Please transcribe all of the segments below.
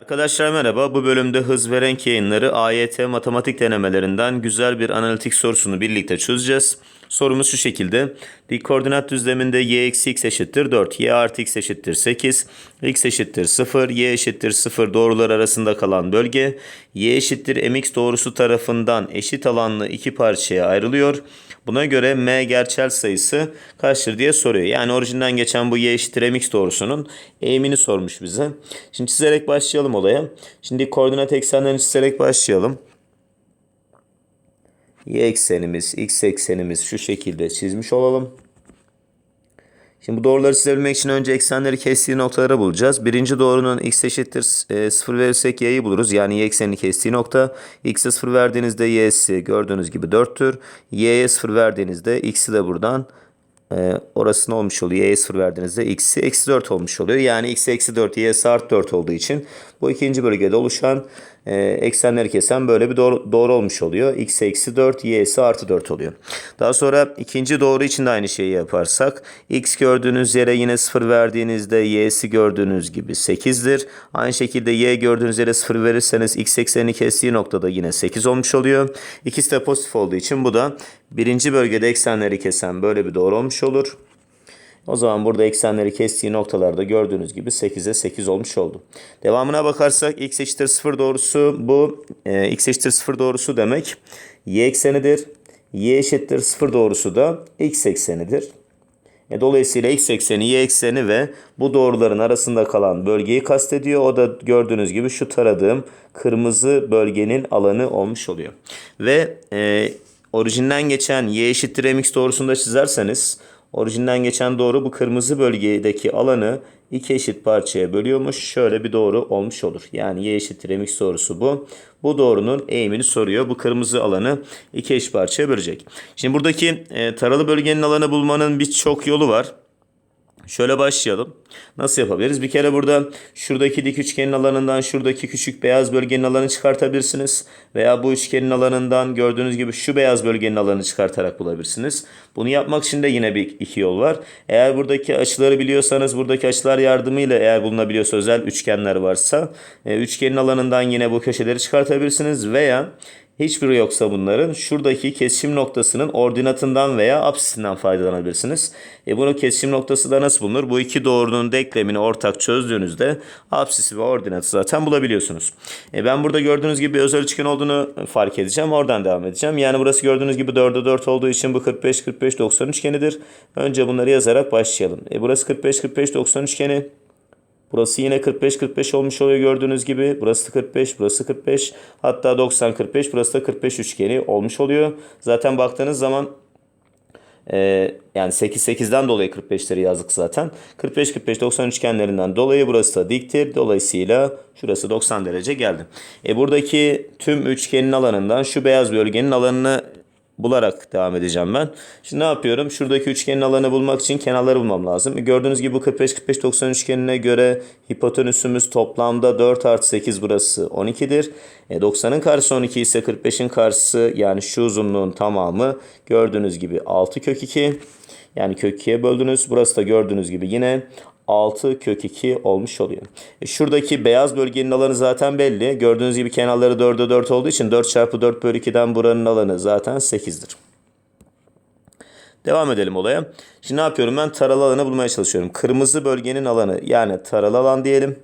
Arkadaşlar merhaba. Bu bölümde hız ve renk yayınları AYT matematik denemelerinden güzel bir analitik sorusunu birlikte çözeceğiz. Sorumuz şu şekilde. Dik koordinat düzleminde y eksi x eşittir 4, y artı x eşittir 8, x eşittir 0, y eşittir 0 doğrular arasında kalan bölge, y eşittir mx doğrusu tarafından eşit alanlı iki parçaya ayrılıyor. Buna göre m gerçel sayısı kaçtır diye soruyor. Yani orijinden geçen bu y eşittir mx doğrusunun eğimini sormuş bize. Şimdi çizerek başlayalım olaya. Şimdi koordinat eksenlerini çizerek başlayalım. Y eksenimiz, x eksenimiz şu şekilde çizmiş olalım. Şimdi bu doğruları çizebilmek için önce eksenleri kestiği noktaları bulacağız. Birinci doğrunun x eşittir e, 0 verirsek y'yi buluruz. Yani y eksenini kestiği nokta. x'e 0 verdiğinizde y'si gördüğünüz gibi 4'tür. y'ye 0 verdiğinizde x'i de buradan e, orası ne olmuş oluyor? y'ye 0 verdiğinizde x'i eksi 4 olmuş oluyor. Yani x eksi 4 y'si artı 4 olduğu için bu ikinci bölgede oluşan e, eksenleri kesen böyle bir doğru, doğru olmuş oluyor. x eksi 4 y'si artı 4 oluyor. Daha sonra ikinci doğru için de aynı şeyi yaparsak x gördüğünüz yere yine 0 verdiğinizde y'si gördüğünüz gibi 8'dir. Aynı şekilde y gördüğünüz yere 0 verirseniz x eksenini kestiği noktada yine 8 olmuş oluyor. İkisi de pozitif olduğu için bu da birinci bölgede eksenleri kesen böyle bir doğru olmuş olur. O zaman burada eksenleri kestiği noktalarda gördüğünüz gibi 8'e 8 olmuş oldu. Devamına bakarsak x eşittir 0 doğrusu bu. E, x eşittir 0 doğrusu demek y eksenidir. y eşittir 0 doğrusu da x eksenidir. E, dolayısıyla x ekseni, y ekseni ve bu doğruların arasında kalan bölgeyi kastediyor. O da gördüğünüz gibi şu taradığım kırmızı bölgenin alanı olmuş oluyor. Ve e, orijinden geçen y eşittir mx doğrusunu da çizerseniz orijinden geçen doğru bu kırmızı bölgedeki alanı iki eşit parçaya bölüyormuş. Şöyle bir doğru olmuş olur. Yani y eşittir mx doğrusu bu. Bu doğrunun eğimini soruyor. Bu kırmızı alanı iki eşit parçaya bölecek. Şimdi buradaki e, taralı bölgenin alanı bulmanın birçok yolu var. Şöyle başlayalım. Nasıl yapabiliriz? Bir kere burada şuradaki dik üçgenin alanından şuradaki küçük beyaz bölgenin alanını çıkartabilirsiniz. Veya bu üçgenin alanından gördüğünüz gibi şu beyaz bölgenin alanını çıkartarak bulabilirsiniz. Bunu yapmak için de yine bir iki yol var. Eğer buradaki açıları biliyorsanız buradaki açılar yardımıyla eğer bulunabiliyorsa özel üçgenler varsa e, üçgenin alanından yine bu köşeleri çıkartabilirsiniz. Veya Hiçbiri yoksa bunların şuradaki kesişim noktasının ordinatından veya apsisinden faydalanabilirsiniz. E bunu kesişim noktası da nasıl bulunur? Bu iki doğrunun denklemini ortak çözdüğünüzde apsisi ve ordinatı zaten bulabiliyorsunuz. E ben burada gördüğünüz gibi özel üçgen olduğunu fark edeceğim. Oradan devam edeceğim. Yani burası gördüğünüz gibi 4'e 4 olduğu için bu 45 45 90 üçgenidir. Önce bunları yazarak başlayalım. E burası 45 45 90 üçgeni. Burası yine 45-45 olmuş oluyor gördüğünüz gibi. Burası da 45, burası 45. Hatta 90-45, burası da 45 üçgeni olmuş oluyor. Zaten baktığınız zaman e, yani 8-8'den dolayı 45'leri yazdık zaten. 45-45-90 üçgenlerinden dolayı burası da diktir. Dolayısıyla şurası 90 derece geldi. E, buradaki tüm üçgenin alanından şu beyaz bölgenin alanını bularak devam edeceğim ben. Şimdi ne yapıyorum? Şuradaki üçgenin alanı bulmak için kenarları bulmam lazım. Gördüğünüz gibi bu 45-45-90 üçgenine göre hipotenüsümüz toplamda 4 artı 8 burası 12'dir. E, 90'ın karşısı 12 ise 45'in karşısı yani şu uzunluğun tamamı gördüğünüz gibi 6 kök 2. Yani kök 2'ye böldünüz. Burası da gördüğünüz gibi yine 6 kök 2 olmuş oluyor. E şuradaki beyaz bölgenin alanı zaten belli. Gördüğünüz gibi kenarları 4'e 4 olduğu için 4 çarpı 4 bölü 2'den buranın alanı zaten 8'dir. Devam edelim olaya. Şimdi ne yapıyorum ben? Taralı alanı bulmaya çalışıyorum. Kırmızı bölgenin alanı yani taralı alan diyelim.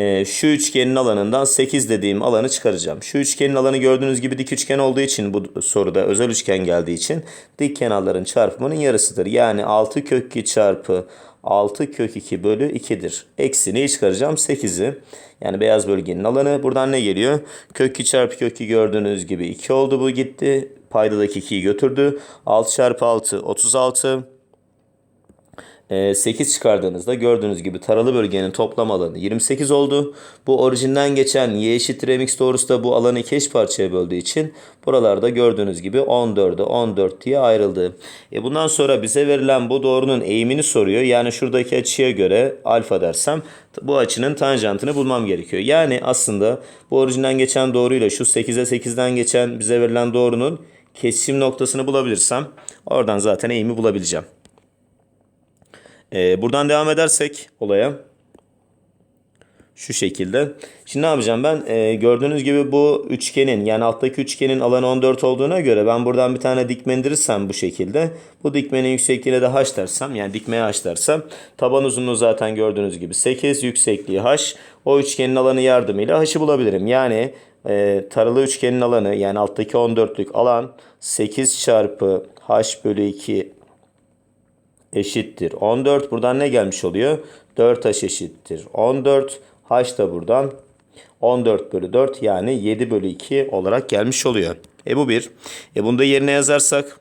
Ee, şu üçgenin alanından 8 dediğim alanı çıkaracağım. Şu üçgenin alanı gördüğünüz gibi dik üçgen olduğu için bu soruda özel üçgen geldiği için dik kenarların çarpımının yarısıdır. Yani 6 kök 2 çarpı 6 kök 2 bölü 2'dir. Eksi neyi çıkaracağım? 8'i. Yani beyaz bölgenin alanı. Buradan ne geliyor? Kök 2 çarpı kök 2 gördüğünüz gibi 2 oldu bu gitti. Paydadaki 2'yi götürdü. 6 çarpı 6 36. 8 Ee, çıkardığınızda gördüğünüz gibi taralı bölgenin toplam alanı 28 oldu. Bu orijinden geçen y eşittir mx doğrusu da bu alanı iki parçaya böldüğü için buralarda gördüğünüz gibi 14'e 14 diye ayrıldı. E bundan sonra bize verilen bu doğrunun eğimini soruyor. Yani şuradaki açıya göre alfa dersem bu açının tanjantını bulmam gerekiyor. Yani aslında bu orijinden geçen doğruyla şu 8'e 8'den geçen bize verilen doğrunun kesişim noktasını bulabilirsem oradan zaten eğimi bulabileceğim. Ee, buradan devam edersek olaya. Şu şekilde. Şimdi ne yapacağım ben? Ee, gördüğünüz gibi bu üçgenin yani alttaki üçgenin alanı 14 olduğuna göre ben buradan bir tane dikme bu şekilde. Bu dikmenin yüksekliğine de h dersem yani dikmeye h dersem taban uzunluğu zaten gördüğünüz gibi 8 yüksekliği h. O üçgenin alanı yardımıyla h'ı bulabilirim. Yani e, taralı üçgenin alanı yani alttaki 14'lük alan 8 çarpı h bölü 2 eşittir 14. Buradan ne gelmiş oluyor? 4h eşittir 14. h da buradan 14 bölü 4 yani 7 bölü 2 olarak gelmiş oluyor. E bu bir. E bunu da yerine yazarsak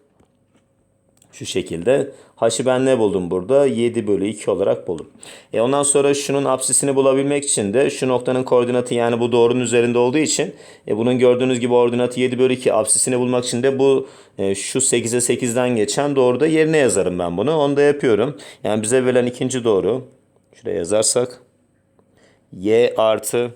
şu şekilde. H'ı ben ne buldum burada? 7 bölü 2 olarak buldum. E ondan sonra şunun apsisini bulabilmek için de şu noktanın koordinatı yani bu doğrunun üzerinde olduğu için e bunun gördüğünüz gibi ordinatı 7 bölü 2 apsisini bulmak için de bu e, şu 8'e 8'den geçen doğruda yerine yazarım ben bunu. Onu da yapıyorum. Yani bize verilen ikinci doğru. Şuraya yazarsak y artı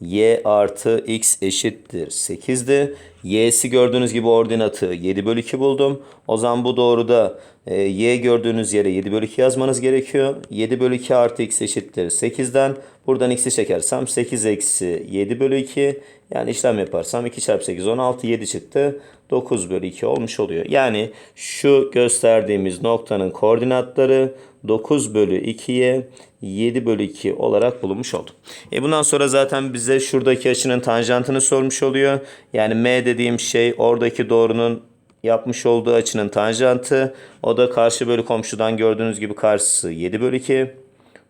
y artı x eşittir 8'di. y'si gördüğünüz gibi ordinatı 7 bölü 2 buldum. O zaman bu doğruda e, y gördüğünüz yere 7 bölü 2 yazmanız gerekiyor. 7 bölü 2 artı x eşittir 8'den. Buradan x'i çekersem 8 eksi 7 bölü 2. Yani işlem yaparsam 2 çarpı 8 16 7 çıktı. 9 bölü 2 olmuş oluyor. Yani şu gösterdiğimiz noktanın koordinatları 9 bölü 2'ye 7 bölü 2 olarak bulunmuş oldu. E bundan sonra zaten bize şuradaki açının tanjantını sormuş oluyor. Yani m dediğim şey oradaki doğrunun yapmış olduğu açının tanjantı. O da karşı bölü komşudan gördüğünüz gibi karşısı 7 bölü 2.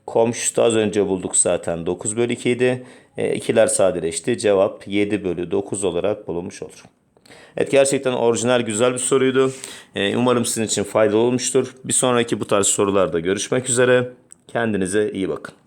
Komşusu da az önce bulduk zaten 9 bölü 2 idi. E, ikiler sadeleşti. Cevap 7 bölü 9 olarak bulunmuş olur. Evet gerçekten orijinal güzel bir soruydu. Ee, umarım sizin için faydalı olmuştur. Bir sonraki bu tarz sorularda görüşmek üzere. Kendinize iyi bakın.